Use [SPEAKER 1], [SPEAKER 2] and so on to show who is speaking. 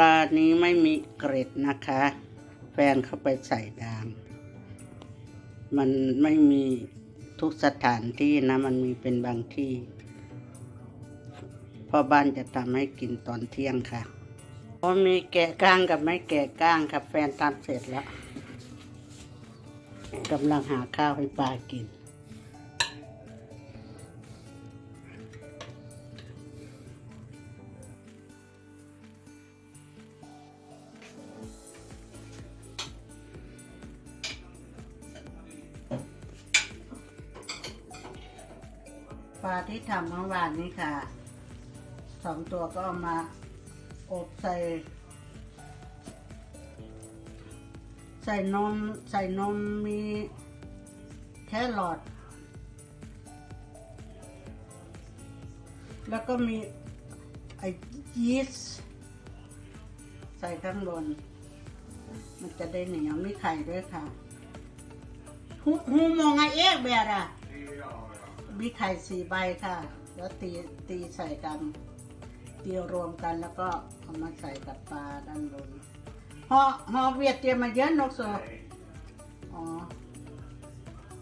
[SPEAKER 1] ลานี้ไม่มีเกร็ดนะคะ แฟนเข้าไปใส่ดาม มันไม่มีทุกสถานที่นะ มันมีเป็นบางที่พ่อบ้านจะทำให้กินตอนเที่ยงค่ะพรามีแกะก้างกับไม่แกะก้างครับแฟนทำเสร็จแล้วกำลังหาข้าวให้ปลากิน ปลาที่ทำเมื่อวานนี้ค่ะสองตัวก็เอามาอบใส่ ใส่นมใส่นมมีแครอทแล้วก็มีไอ้ยีสต์ใส่ข้างบน มันจะได้เหนียวมีไข่ด้วยค่ะหูหูมองไงเอ๊กแบบอะ มีไข่สี่ใบค่ะ แล้วตีตีใส่กัน ตีรวมกันแล้วก็เอามาใส่กับปลาด้านบนห่อห่อเวียดเตรียมมาเยอะนกโซอ๋อ